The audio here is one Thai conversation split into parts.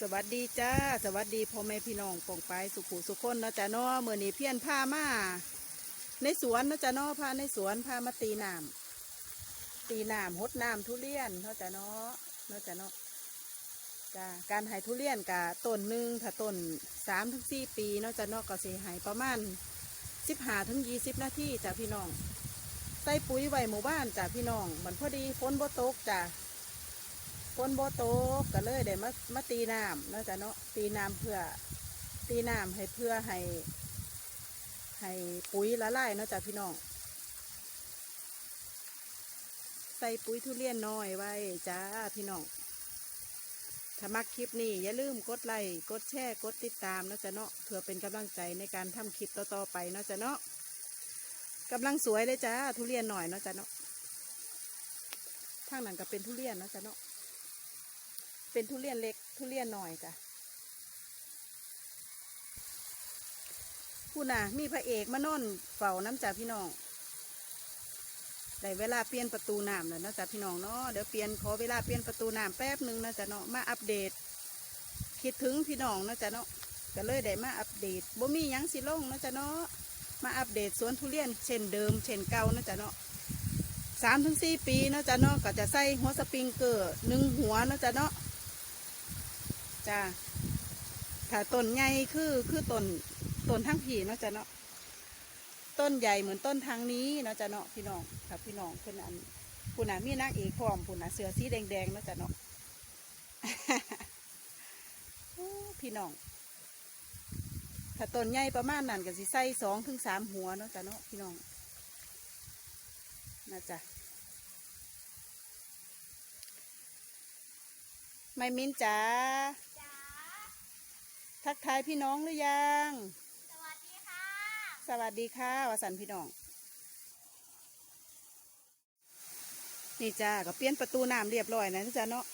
สวัสดีจ้า สวัสดีพ่อแม่พี่น้องปองไปสุขุสุขคนนะจ้าเนาะเมื่อนี้เพี้ยนพามา ในสวนนะจ้าเนาะพาในสวนพามาตีน้ำตีน้ำหดน้ำทุเรียนเนาะจ้าเนาะเนาะจ้าเนาะจ้าการให้ทุเรียนกะต้นหนึ่งถ้าต้นสามถึงสี่ปีเนาะจ้าเนาะก็สิให้ประมาณสิบห้าถึงยี่สิบนาทีจ้าพี่น้องใส่ปุ๋ยไว้หมู่บ้านจ้าพี่น้องมันพอดีฝนบ่ตกจ้า ฝนโบโตกก็เลยได้มามาตีน้ำนะจ้ะเนาะตีน้ำเพื่อตีน้ำให้เพื่อให้ ให้ปุ๋ยละลายเนาะจ้ะพี่น้อง ใส่ปุ๋ยทุเรียนน้อยไว้จ้าพี่น้องถ้ามักคลิปนี้อย่าลืมกดไลค์กดแชร์กดติดตามนะจ้ะเนาะเพื่อเป็นกำลังใจในการทำคลิปต่อๆไปนะจ้ะเนาะกำลังสวยเลยจ้าทุเรียนหน่อยเนาะจ้ะเนาะทางนั้นก็เป็นทุเรียนนะจ้ะเนาะ เป็นทุเรียนเล็กทุเรียนหน่อยจ้ะผู้น่ะ มีพระเอกมานอนเฝ้าน้ำจ่าพี่น้องได้เวลาเปลี่ยนประตูน้ำแล้วนะจ้ะพี่น้องเนาะเดี๋ยวเปลี่ยนขอเวลาเปลี่ยนประตูน้ำแป๊บหนึ่งนะจ๊ะเนาะมาอัปเดต คิดถึงพี่น้องนะจ๊ะเนาะก็เลยได้มาอัปเดตบ่มียังสิลงนะจ๊ะเนาะมาอัปเดตสวนทุเรียนเช่นเดิมเช่นเก่านะจ๊ะเนาะสามถึงสี่ปีนะจ้ะเนาะก็จะใส่หัวสปริงเกอร์หนึ่งหัวนะจ้ะเนาะ จ้าถ้าต้นใหญ่คือคือต้นต้นทั้งผีเนาะจ้ะเนาะต้นใหญ่เหมือนต้นทางนี้เนาะจ้ะเนาะพี่น้องครับพี่น้องเพื่อนอันผู้น่ะมีนางเอกพร้อมผู้น่ะเสือสีแดงๆเนาะจ้ะเนาะพี่น้องถ้าต้นใหญ่ประมาณนั้นก็สิใส่สองถึงสามหัวเนาะจ้ะเนาะพี่น้องนะจ๊ะไม่มินจ๋าจ๋า ทักทายพี่น้องหรือยัง สวัสดีค่ะ สวัสดีค่ะวสันต์พี่น้อง นี่จ้าก็เปลี่ยนประตูน้ำเรียบร้อยนะจ๊ะเนาะ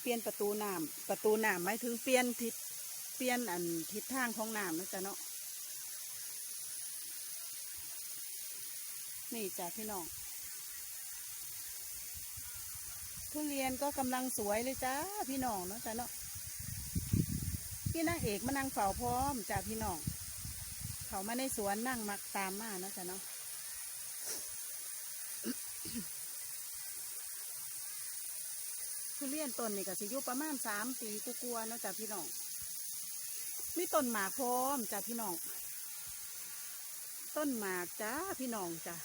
เปลี่ยนประตูน้ำประตูน้ำหมายถึงเปลี่ยนทิศ เปลี่ยนอันทิศทางของน้ำนะจ๊ะเนาะ นี่จ้าพี่น้อง ทุเรียนก็กำลังสวยเลยจ้าพี่น้องเนาะจ้าเนาะ พี่นางเอกมานั่งเฝ้าพร้อมจ้าพี่น้องเขามาในสวนนั่งมักตามมาเนาะจ้าเนาะทุเรียนต้นนี่ก็สิอยู่ประมาณสามปีกลัวๆเนาะจ้าพี่น้องมีต้นหมากพร้อมจ้าพี่น้องต้นหมากจ้าพี่น้องจ้า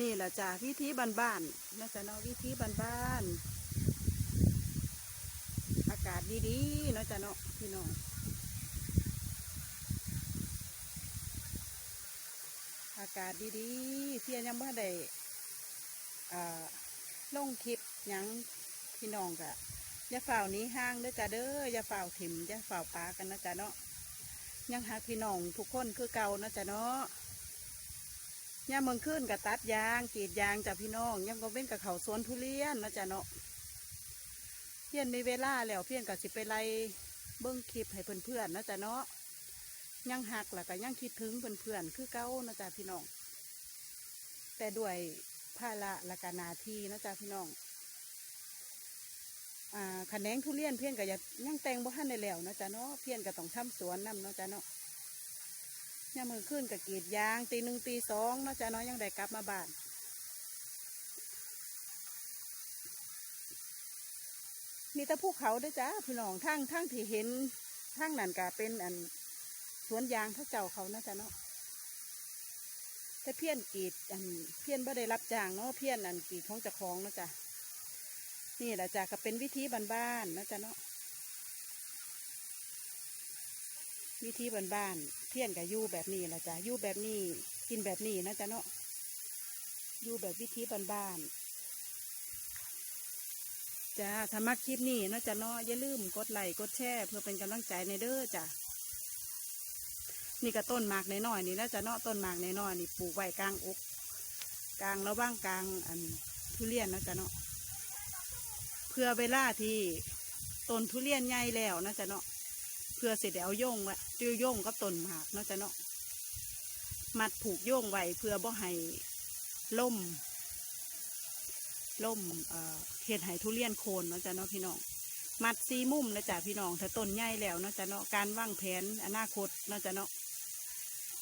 นี่แหละจ้ะวิธีบ้านๆนะจ๊ะเนาะวิธีบ้านๆอากาศ ดีๆเนาะจ้ะเนาะพี่น้องอากาศดีๆเพียยังไม่ได้อ่าลงคลิปยังพี่น้องกะอย่าฝ่าวหนี้ห้างเด้อจ้ะเด้ออย่าฝ่าวถิ่มอย่าฝ่าวปลากันนะจ๊ะเนาะยังหักพี่น้องทุกคนคือเก่านะจ๊ะเนาะย่าเมืองขึ้นกับตัดยางกรีดยางจากพี่น้องย่าก็เว้นกับเขาสวนทุเรียนนาะจ้ะเนาะ เพียนมีเวลาแล้วเพียนกับสิไปไล่เบิ้งคลิปให้เพื่อนๆเนาะจ้ะเนาะยังหักแหละก็ยังคิดถึงเพื่อนๆคือเก้านะจ้ะพี่น้อง แต่ด้วยภาระละกานาทีนะจ้ะพี่น้องอ่าขะแนงทุเรียนเพียนก็ยังยังแต่งบ่ทันได้แล้วนะจ้ะเนาะเพียนก็ต้องทำสวนนํเนาะจ้ะเนาะย่ามมือขึ้นกับกรีดยางตีหนึ่งตีสองเนาะจ้ะเน้อยยังได้กลับมาบ้าน มีแต่ภูเขาด้วยจ้าพี่น้องทั้งทั้งที่เห็นทั้งนั่นก็เป็นอันสวนยางพระเจ้าเขานะจ๊ะเนาะแต่เพี้ยนกีดอันเพี้ยนบ่ได้รับจ้างเนาะเพี้ยนอันกีดของจ้าของนะจ้ะนี่แหละจ้ะก็เป็นวิธีบ้านๆนะจ๊ะเนาะวิธีบ้านๆเพี้ยนกับยู่แบบนี้แหละจ้ะยู่แบบนี้กินแบบนี้นะจ๊ะเนาะยู่แบบวิธีบ้านๆ จ้าถ้ามักคลิปนี้เนาะจ้ะเนาะอย่าลืมกดไลค์กดแชร์เพื่อเป็นกำลังใจในเด้อจ้ะนี่ก็ต้นหมากน้อยนี่นะจ๊ะเนาะต้นหมากน้อยนี่ปลูกไว้กลางอกกลางระหว่างกลางอันทุเรียนนะจ๊ะเนาะเพื่อเวลาที่ต้นทุเรียนใหญ่แล้วนะจ๊ะเนาะเพื่อเสร็จเอาโย่งไว้จื้อโย่งกับต้นหมากนาะจ้ะเนาะมัดผูกโย่งไว้เพื่อบ่ให้ล่มล่มเอ่อ เห็ดไห้ทุเรียนโคนเนาะจ้ะเนาะพี่น้องมัดซีมุมนะจ๊ะพี่น้องถ้าต้นใหญ่แล้วเนาะจ๊ะเนาะการวางแผนอนาคตเนาะจ๊ะเนาะ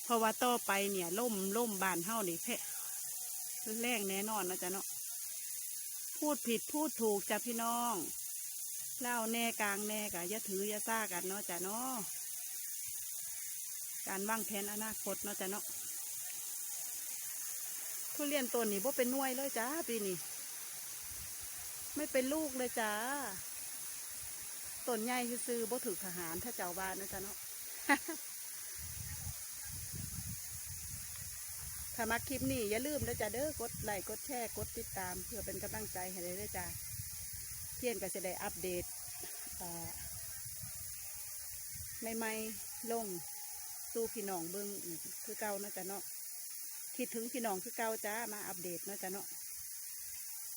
เพราะว่าต่อไปเนี่ยล่มล่มบานเฮานี่แพ้แรงแน่นอนเนาะจ๊ะเนาะพูดผิดพูดถูกจ้ะพี่น้องเล่าแน่กลางแน่กะอย่าถืออย่าซ่ากันเนาะจ๊ะเนาะการวางแผนอนาคตเนาะจ๊ะเนาะทุเรียนต้นนี่บ่เป็นน่วยเลยจ้าปีนี้ ไม่เป็นลูกเลยจ้าต้นใหญ่ซื้อบ่ถือทหารถ้าเจ้าบ้านนะจ๊ะเนาะถ้ามาคลิปนี้อย่าลืมนะจ๊ะเด้อกดไลค์กดแชร์กดติดตาม เพื่อเป็นกำลังใจให้เลยด้จ้าเพียนก็จะได้อัปเดตใหม่ๆลงสู่พี่น้องเบิ้งอีกคือเก่านะจ๊ะเนาะคิดถึงพี่น้องคือเก่าจ้ามาอัปเดตนะจ๊ะเนาะ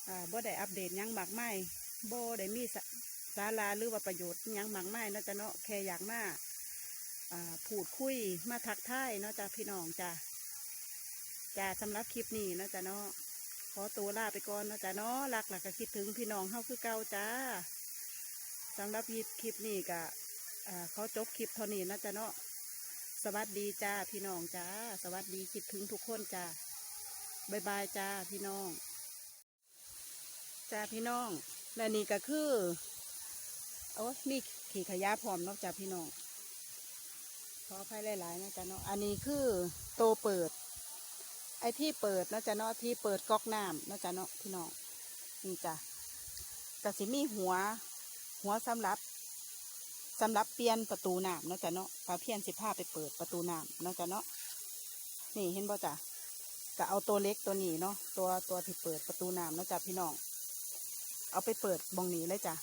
อ่าบ่ได้อัปเดตยังมากไมายบ่ได้มีสาสาระหรือว่าประโยชน์ยังมากไมายเนาะจ้ะเนาะแค่อยากมาอ่าพูดคุยมาทักทายเนาะจ้ะพี่น้องจ้ะจ้าสำหรับคลิปนี้นาะจ้ะเนาะขอตัวลาไปก่อนนาะจ้ะเนาะรักหลักก็คิดถึงพี่น้องเฮาคือเก่าจ้าสำหรับคลิปนี้ก็เขาจบคลิปเท่านี้นะจ้ะเนาะสวัสดีจ้าพี่น้องจ้า สวัสดีคิดถึงทุกคนจ้าบายบายจ้าพี่น้อง จ้าพี่น้องและนี่ก็คือโอ้มีขี่ขยะพร้อมนอกจากพี่น้องขออภัยหลายๆนะจ๊ะเนาะอันนี้คือโตเปิด ไอ้ที่เปิดนะจ๊ะเนาะที่เปิดก๊อกน้ำนะจ๊ะเนาะพี่น้องนี่จ้ะกสิมีหัว หัวสำหรับสำหรับเปลี่ยนประตูน้ำนะจ๊ะเนาะปลาเพียนสิบห้าไปเปิดประตูน้ำนะจ๊ะเนาะนี่เห็นบ่จ้ะก็เอาตัวเล็กตัวนี้เนาะตัวตัวที่เปิดประตูน้ำนะจ๊ะพี่น้อง เอาไปเปิดบองนี้เลยจ้ะ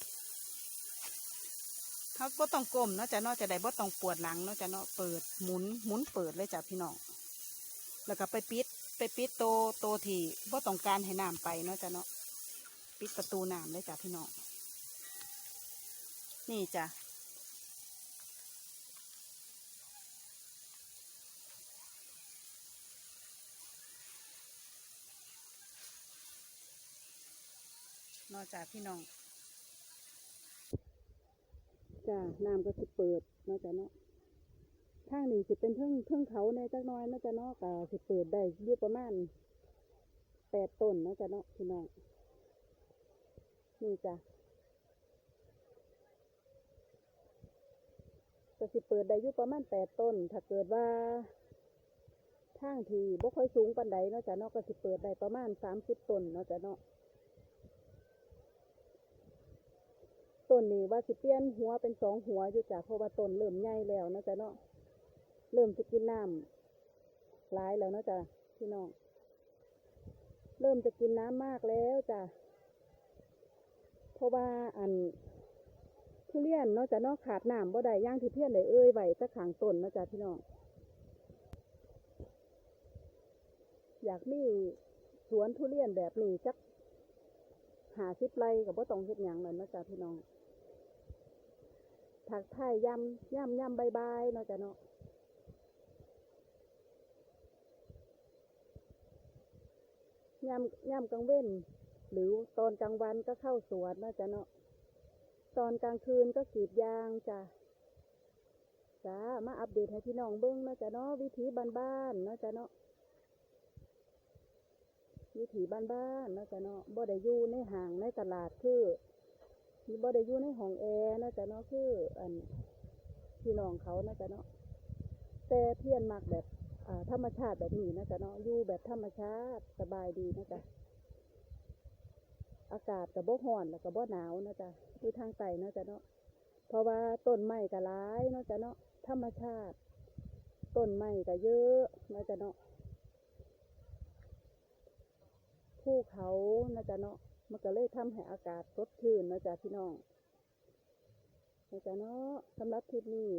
เขาบ่ต้องกลมเนาะจ้ะเนาะจะได้บ่ต้องปวดหลังเนาะจ้ะเนาะเปิดหมุนหมุนเปิดเลยจ้ะพี่น้องแล้วก็ไปปิดไปปิดโตโตที่บ่ต้องการให้น้ำไปเนาะจ้ะเนาะปิดประตูน้ำเลยจ้ะพี่น้องนี่จ้ะ นอกจากพี่น้องจ้าน้ำก็สิเปิดนาะจ้ะเนาะทางนี้สิเป็นเทิงเทิงเขาในจักน้อยนาะจ้ะเนาะก็สิเปิดได้อยู่ประมาณแปดต้นนาะจ้ะเนาะพี่น้องนี่จ้ะก็สิเปิดได้อยู่ประมาณแปดต้น ถ้าเกิดว่าทางที่บ่ค่อยสูงปานใดเนาะจ้ะเนาะก็สิเปิดได้ประมาณสามสิบต้นเนาะจ้ะเนาะ ต้นนี้ว่าสิเปลี่ยนหัวเป็นสองหัวอยู่จ้ะเพราะว่าต้นเริ่มใหญ่แล้วนาะจ๊ะเนาะเริ่มจะกินน้ำหลายแล้วนาะจ้ะพี่น้องเริ่มจะกินน้ำมากแล้วจ้ะเพราะว่าอันทุเรียนเนาะจ้ะเนาะขาดน้ำบ่ได้ย่างที่เพี้ยนเลยเอ้ยไหวจะขังต้นนาะจ้ะพี่น้องอยากมีสวนทุเรียนแบบนี้จักหาสิบไรกับบ่ต้องเฮ็ดหยังนั่นนาะจ้ะพี่น้อง ถักไทยยำยำย่ำบายบเนาะจ้ะเนาะยำยำกลางเว้น หรือตอนกลางวันก็เข้าสวนเนาะจ้ะเนาะตอนกลางคืนก็กรีดยางจ้ะจ้ามาอัปเดตให้พี่น้องเบิ้งนะจ้ะเนาะวิถีบ้านๆเนาะจ้ะเนาะวิถีบ้านๆเนาะจ้ะเนาะบ่ได้อยู่ในห้างในตลาดคือ มีบ่ได้อยู่ในห้องแอร์นะจ้ะเนาะคืออันพี่น้องเขานะจ้ะเนาะแต่เพียนมักแบบอ่าธรรมชาติแบบนี้นะจ๊ะเนาะอยู่แบบธรรมชาติสบายดีนะจ๊ะอากาศกับบ่ร้อนแล้วก็บ่หนาวนะจ๊ะอยู่ทางใต้นะจ้ะเนาะเพราะว่าต้นไม้ก็หลายนะจ้ะเนาะธรรมชาติต้นไม้ก็เยอะนะจ๊ะเนาะภูเขานะจ๊ะเนาะ มันก็เลยทำให้อากาศสดชื่นนะจ๊ะพี่น้องนะจ๊ะเนาะสำหรับคลิปนี้